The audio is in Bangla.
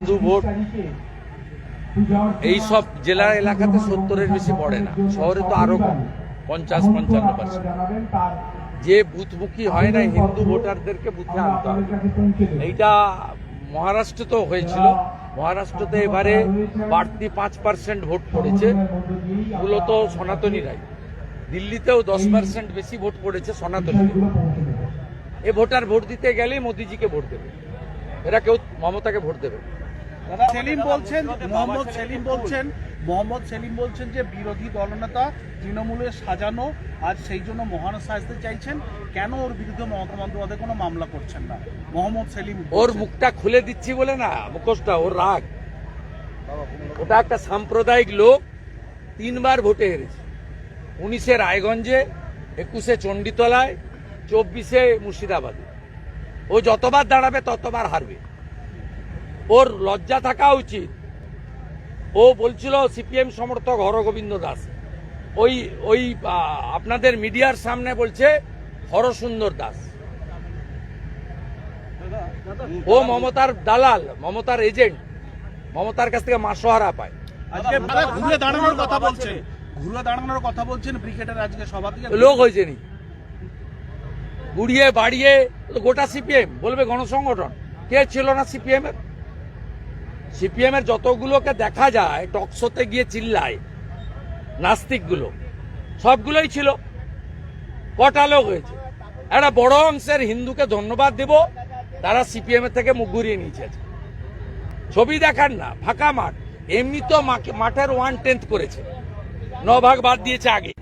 হিন্দু ভোট, এই জেলা এলাকাতে সত্তরের বেশি পড়ে না। শহরে তো আরও পঞ্চাশ, পঞ্চান্ন পার্সেন্ট যে বুথমুখী হয় না, হিন্দু ভোটারদেরকে বুথে আনতে হবে। এইটা মহারাষ্ট্র তো হয়েছিল। মহারাষ্ট্রতে এবারে বাড়তি পাঁচ পার্সেন্ট ভোট পড়েছে, মূলত সনাতনীরাই। দিল্লিতেও দশ পার্সেন্ট বেশি ভোট পড়েছে সনাতনী। এ ভোটার ভোট দিতে গেলেই মোদিজিকে ভোট দেবে। এরা কেউ মমতাকে ভোট দেবে। সেলিম বলছেন মোহাম্মদ সেলিম বলছেন মোহাম্মদ সেলিম বলছেন যে বিরোধী দলনেতা তৃণমূলের সাজানো আজ সেই জন্য মহান সাজতে চাইছেন। কেন ওর বিরুদ্ধে মমতা বন্দ্যোপাধ্যায় কোনো মামলা করছেন না? মোহাম্মদ সেলিম ওর মুখটা খুলে দিচ্ছি বলে না মুখোশটা ওর রাগ। ওটা একটা সাম্প্রদায়িক লোক তিনবার ভোটে হেরেছে। উনিশে রায়গঞ্জে একুশে চণ্ডীতলায় চব্বিশে মুর্শিদাবাদে। ও যতবার দাঁড়াবে ততবার হারবে। ওর লজ্জা থাকা উচিত। ও বলছিল সিপিএম সমর্থক হরগোবিন্দ দাস। ওই ওই আপনাদের মিডিয়ার সামনে বলছে হরসুন্দর দাস। ও মমতার দালাল মমতার এজেন্ট। মমতার কাছ থেকে মাসোহারা পায়। আজকে ঘুরে দাঁড়ানোর কথা বলছেন। ঘুরে দাঁড়ানোর কথা বলছেন আজকে সভা থেকে। লোক হয়েছে নি। গুড়িয়ে বাড়িয়ে তো গোটা সিপিএম বলবে গণসংগঠন। কে ছিল না সিপিএম এর সিপিএম এর যতগুলোকে দেখা যায়, টকশোতে গিয়ে চিল্লায়, নাস্তিকগুলো, সবগুলোই ছিল। কটা লোক হয়েছে? একটা বড় অংশের হিন্দুকে ধন্যবাদ দেব, তারা সিপিএম এর থেকে মুখ ঘুরিয়ে নিয়েছে। ছবি দেখান না, ফাঁকা মাঠ। এমনি তো মাঠের ওয়ান টেন্থ করেছে। ন ভাগ বাদ দিয়েছে আগে।